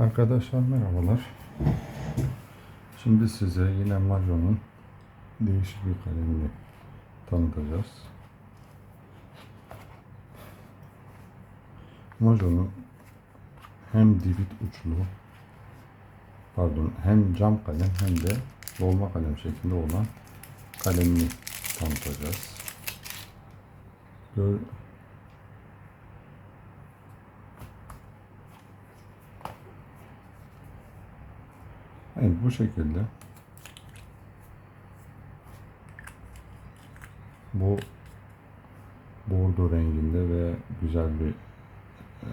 Arkadaşlar merhabalar. Şimdi size yine Majo'nun değişik bir kalemini tanıtacağız. Majo'nun hem divit uçlu pardon hem cam kalem hem de dolma kalem şeklinde olan kalemini tanıtacağız. Evet bu şekilde bu bordo renginde ve güzel bir e,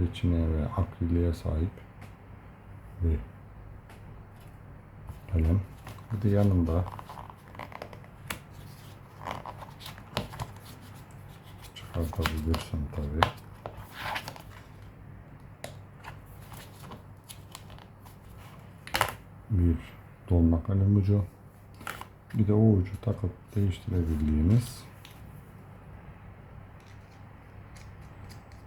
reçine ve akriliğe sahip bir kalem. Bir de yanında çıkartabilirsin tabii. Bir dolma kalem ucu. Bir de o ucu takıp değiştirebildiğiniz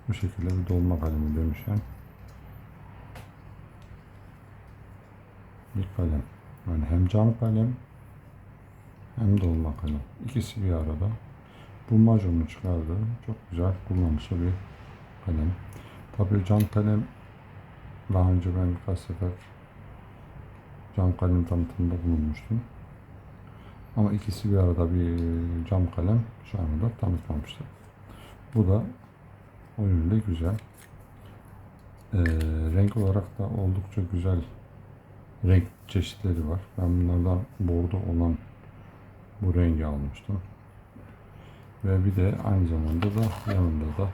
bu şekilde bir dolma kalemi dönüşen bir kalem. Yani hem cam kalem hem dolma kalem. İkisi bir arada. Bu Majo'nun çıkardığı çok güzel kullanışlı bir kalem. Tabii cam kalem daha önce ben birkaç sefer cam kalem tanıtımında bulunmuştum. Ama ikisi bir arada bir cam kalem şu anda tanıtmamıştım. Bu da o yönde güzel. Ee, renk olarak da oldukça güzel renk çeşitleri var. Ben bunlardan bordo olan bu rengi almıştım. Ve bir de aynı zamanda da yanında da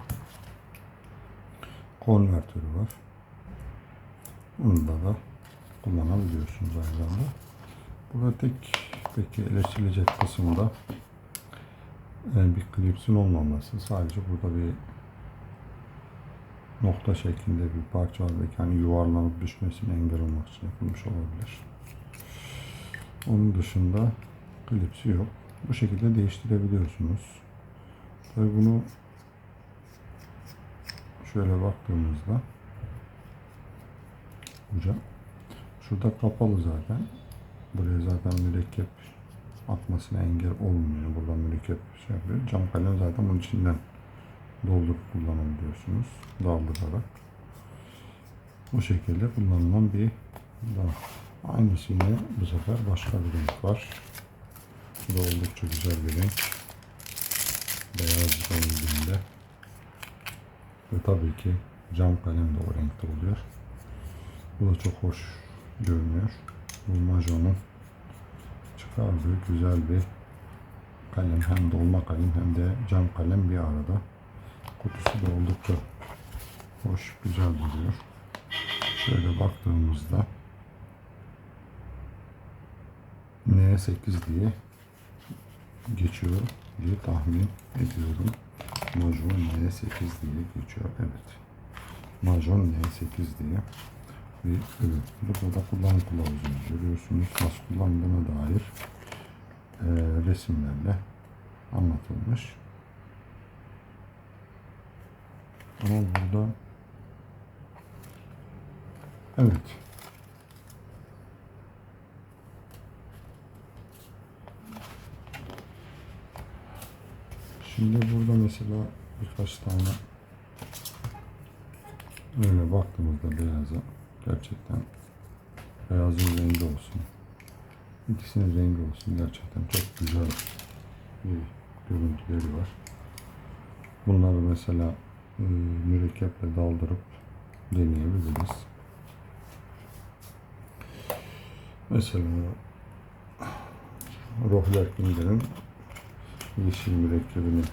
konvertörü var. Bunda da kullanabiliyorsunuz aynı zamanda. Burada tek peki eleştirilecek kısımda e, bir klipsin olmaması. Sadece burada bir nokta şeklinde bir parça var. Belki hani yuvarlanıp düşmesine engel olmak için yapılmış olabilir. Onun dışında klipsi yok. Bu şekilde değiştirebiliyorsunuz. Tabii bunu şöyle baktığımızda uca Şurada kapalı zaten. Buraya zaten mürekkep atmasına engel olmuyor. Buradan mürekkep şey yapıyor. Cam kalem zaten bunun içinden doldurup kullanabiliyorsunuz. Daldırarak. Bu şekilde kullanılan bir daha. Aynısı yine bu sefer başka bir renk var. Bu da oldukça güzel bir renk. Beyaz renginde. Ve tabii ki cam kalem de o renkte oluyor. Bu da çok hoş görünüyor. Bu Majo'nun çıkardığı güzel bir kalem. Hem dolma kalem hem de cam kalem bir arada. Kutusu da oldukça hoş, güzel duruyor. Şöyle baktığımızda N8 diye geçiyor diye tahmin ediyorum. Majon N8 diye geçiyor. Evet. Majon N8 diye bir ürün. Burada da kullanım kılavuzunu görüyorsunuz. Nasıl kullandığına dair e, resimlerle anlatılmış. Ama burada evet Şimdi burada mesela birkaç tane öyle baktığımızda beyaza gerçekten beyazın rengi olsun. İkisinin rengi olsun gerçekten çok güzel bir görüntüleri var. Bunları mesela e, mürekkeple daldırıp deneyebiliriz. Mesela Rohler Kinder'in yeşil mürekkebini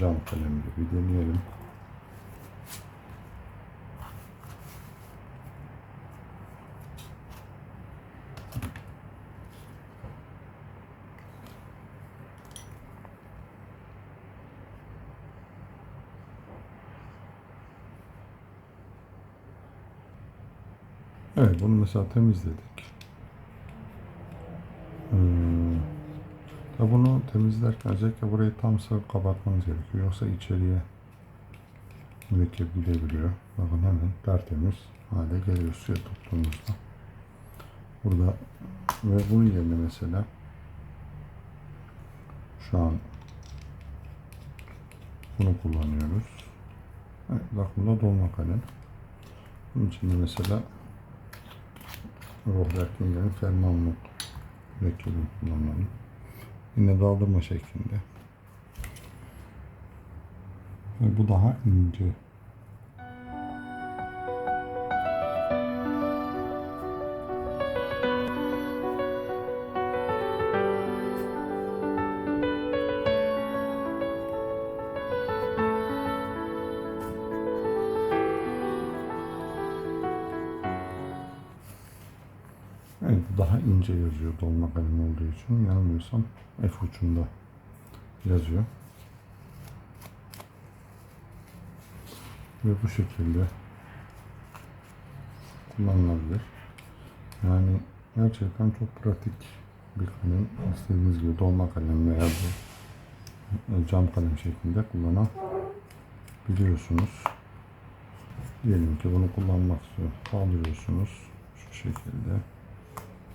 cam kalemle bir deneyelim. Evet bunu mesela temizledik. Hmm. Bunu temizlerken özellikle burayı tam sıvı kapatmanız gerekiyor. Yoksa içeriye mürekkep gidebiliyor. Bakın hemen tertemiz hale geliyor suya tuttuğumuzda. Burada ve bunun yerine mesela şu an bunu kullanıyoruz. Evet, bak bunda dolma kalem. Bunun içinde mesela Rohbertingen'in fermanlık mürekkebini kullanalım. Yine daldırma şeklinde. Ve bu daha ince. Evet daha ince yazıyor dolma kalem olduğu için. Yanılmıyorsam F ucunda yazıyor. Ve bu şekilde kullanılabilir. Yani gerçekten çok pratik bir kalem. İstediğiniz gibi dolma kalem veya bu e, cam kalem şeklinde kullanabiliyorsunuz. Diyelim ki bunu kullanmak istiyor. Kaldırıyorsunuz şu şekilde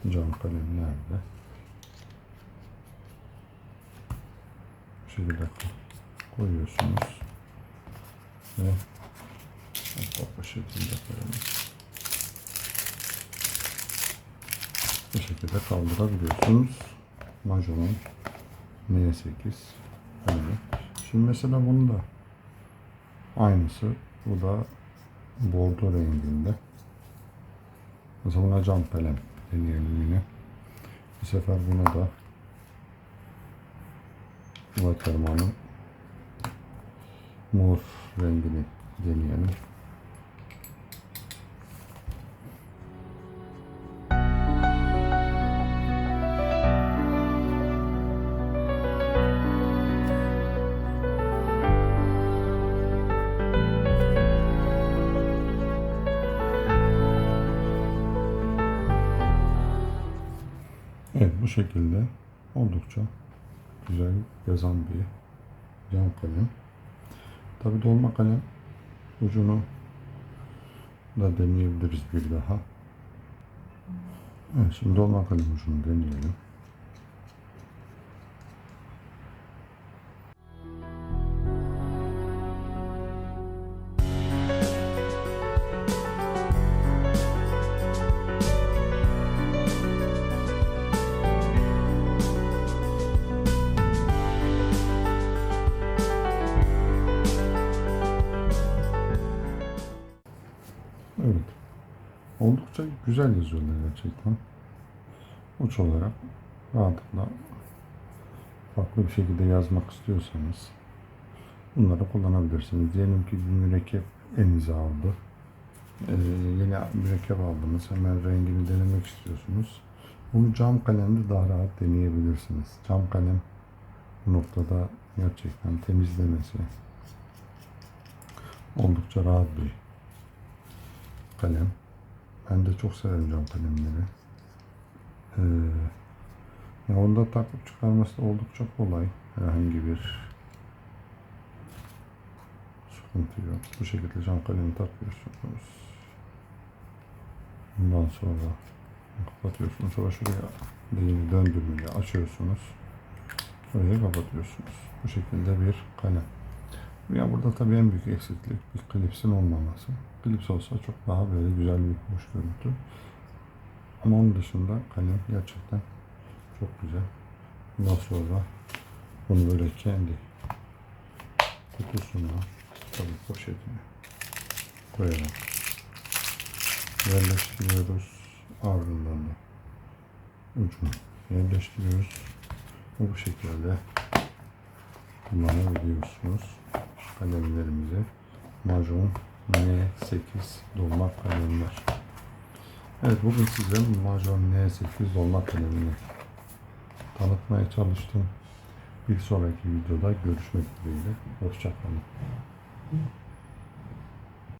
cam kalemlerle bu şekilde koyuyorsunuz ve bu şekilde koyalım. Bu şekilde kaldırabiliyorsunuz. Majonun N8 kalemi. Şimdi mesela bunu da aynısı. Bu da bordo renginde. Mesela buna cam kalem deneyelim yine. Bu sefer buna da Waterman'ın mor rengini deneyelim. Evet bu şekilde oldukça güzel yazan bir cam kalem. Tabi dolma kalem ucunu da deneyebiliriz bir daha. Evet şimdi dolma kalem ucunu deneyelim. Oldukça güzel yazıyorlar gerçekten. Uç olarak rahatlıkla farklı bir şekilde yazmak istiyorsanız bunları kullanabilirsiniz. Diyelim ki bir mürekkep elinize aldı. Ee, yeni mürekkep aldınız. Hemen rengini denemek istiyorsunuz. Bunu cam kalemde daha rahat deneyebilirsiniz. Cam kalem bu noktada gerçekten temizlemesi oldukça rahat bir kalem. Ben de çok severim cam kalemleri. Ee, ya onda takıp çıkarması oldukça kolay. Herhangi bir sıkıntı yok. Bu şekilde cam kalemi takıyorsunuz. Bundan sonra kapatıyorsunuz. Sonra şuraya değini döndürmeyi açıyorsunuz. Şurayı kapatıyorsunuz. Bu şekilde bir kalem. Ya burada tabii en büyük eksiklik bir klipsin olmaması. Klips olsa çok daha böyle güzel bir hoş görüntü. Ama onun dışında kalem gerçekten çok güzel. Bundan sonra bunu böyle kendi kutusuna tabii poşetine koyarak yerleştiriyoruz. Ardından da ucunu yerleştiriyoruz. Bu şekilde kullanabiliyorsunuz kalemlerimizi. Majon N8 dolma kalemler. Evet bugün size Majon N8 dolma kalemini tanıtmaya çalıştım. Bir sonraki videoda görüşmek dileğiyle. Hoşçakalın.